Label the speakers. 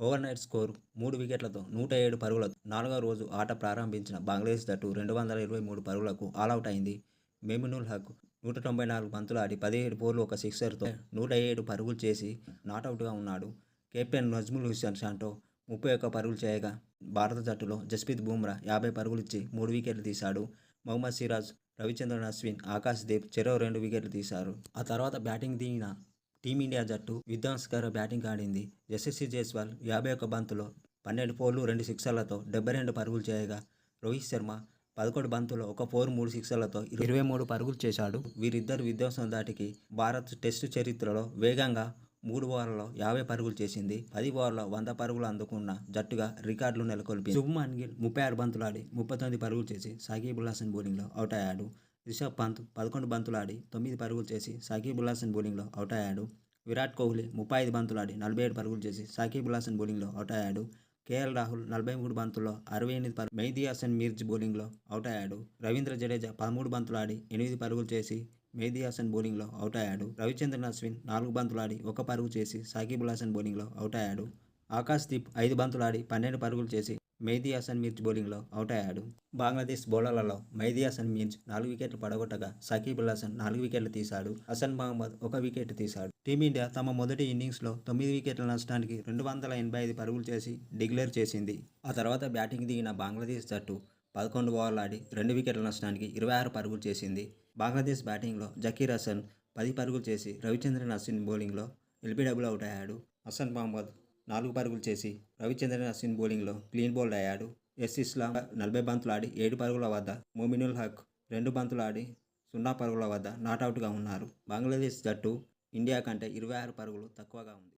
Speaker 1: Overnight score మూడు వికెట్లతో నూట ఏడు పరుగులతో నాలుగో రోజు ఆట ప్రారంభించిన బంగ్లాదేశ్ జట్టు రెండు వందల ఇరవై మూడు పరుగులకు ఆల్అవుట్ అయింది. మెమినుల్ హక్ నూట తొంభై నాలుగు బంతులు ఆడి పదిహేడు బోర్లు ఒక సిక్సర్తో నూట ఏడు పరుగులు చేసి నాటౌట్గా ఉన్నాడు. కెప్టెన్ నజ్ముల్ హుస్సేన్ షాంటో ముప్పై ఒక్క పరుగులు చేయగా భారత జట్టులో జస్ప్రీత్ బుమ్రా యాభై పరుగులు ఇచ్చి మూడు వికెట్లు తీశాడు. మహమ్మద్ సిరాజ్ రవిచంద్రన్ అశ్విన్ ఆకాశ్ దీప్ చెరో రెండు వికెట్లు తీశారు. ఆ తర్వాత బ్యాటింగ్ దిగిన టీమిండియా జట్టు విధ్వంసకర బ్యాటింగ్ ఆడింది. యశస్వి జైస్వాల్ యాభై ఒక్క బంతులో పన్నెండు ఫోర్లు రెండు సిక్సర్లతో డెబ్బై రెండు పరుగులు చేయగా రోహిత్ శర్మ పదకొండు బంతులో ఒక ఫోర్ మూడు సిక్సర్లతో ఇరవై మూడు పరుగులు చేశాడు. వీరిద్దరు విధ్వంసం దాటికి భారత్ టెస్టు చరిత్రలో వేగంగా మూడు ఓవర్లలో యాభై పరుగులు చేసింది. పది ఓవర్లో వంద పరుగులు అందుకున్న జట్టుగా రికార్డులు నెలకొల్పి శుభ్మన్ గిల్ ముప్పై ఆరు బంతులు ఆడి ముప్పై తొమ్మిది పరుగులు చేసి సాకిబుల్ హసన్ బౌలింగ్లో అవుట్ అయ్యాడు. రిషబ్ పంత్ పదకొండు బంతులు ఆడి తొమ్మిది పరుగులు చేసి సాకిబుల్ హసన్ బౌలింగ్లో అవుట్ అయ్యాడు. విరాట్ కోహ్లీ ముప్పై ఐదు బంతులు ఆడి నలభై ఏడు పరుగులు చేసి సాకిబ్ హసన్ బౌలింగ్లో అవుట్ అయ్యాడు. కేఎల్ రాహుల్ నలభై మూడు బంతుల్లో అరవై ఎనిమిది పరు మెహదీ హసన్ మీర్జ్ బౌలింగ్లో అవుట్ అయ్యాడు. రవీంద్ర జడేజా పదమూడు బంతులు ఆడి ఎనిమిది పరుగులు చేసి మెహదీ హసన్ బౌలింగ్లో అవుట్ అయ్యాడు. రవిచంద్రన్ అశ్విన్ నాలుగు బంతులు ఆడి ఒక పరుగు చేసి సాకిబుల్ హసన్ బౌలింగ్లో అవుట్ అయ్యాడు. ఆకాశ్దీప్ ఐదు బంతులు ఆడి పన్నెండు పరుగులు చేసి మెహదీ హసన్ మీర్జ్ బౌలింగ్లో అవుట్ అయ్యాడు. బంగ్లాదేశ్ బౌలర్లలో మెహదీ హసన్ మీర్జ్ నాలుగు వికెట్లు పడగొట్టగా సకీబుల్ హసన్ నాలుగు వికెట్లు తీశాడు. హసన్ మహమ్మద్ ఒక వికెట్ తీశాడు. టీమిండియా తమ మొదటి ఇన్నింగ్స్లో తొమ్మిది వికెట్ల నష్టానికి రెండు వందల ఎనభై ఐదు పరుగులు చేసి డిక్లేర్ చేసింది. ఆ తర్వాత బ్యాటింగ్ దిగిన బంగ్లాదేశ్ జట్టు పదకొండు ఓవర్లు ఆడి రెండు వికెట్ల నష్టానికి ఇరవై ఆరు పరుగులు చేసింది. బంగ్లాదేశ్ బ్యాటింగ్లో జకీర్ హసన్ పది పరుగులు చేసి రవిచంద్రన్ అశ్విన్ బౌలింగ్లో ఎల్బీడబ్ల్యూ అవుట్ అయ్యాడు. హసన్ మహమ్మద్ నాలుగు పరుగులు చేసి రవిచంద్రన్ అశ్విన్ బౌలింగ్లో క్లీన్ బౌల్డ్ అయ్యాడు ఎస్ ఇస్లాం నలభై బంతులు ఆడి ఏడు పరుగుల వద్ద మోమినుల్ హక్ రెండు బంతులు ఆడి సున్నా పరుగుల వద్ద నాటౌట్గా ఉన్నారు. బంగ్లాదేశ్ జట్టు ఇండియా కంటే ఇరవై ఆరు పరుగులు తక్కువగా ఉంది.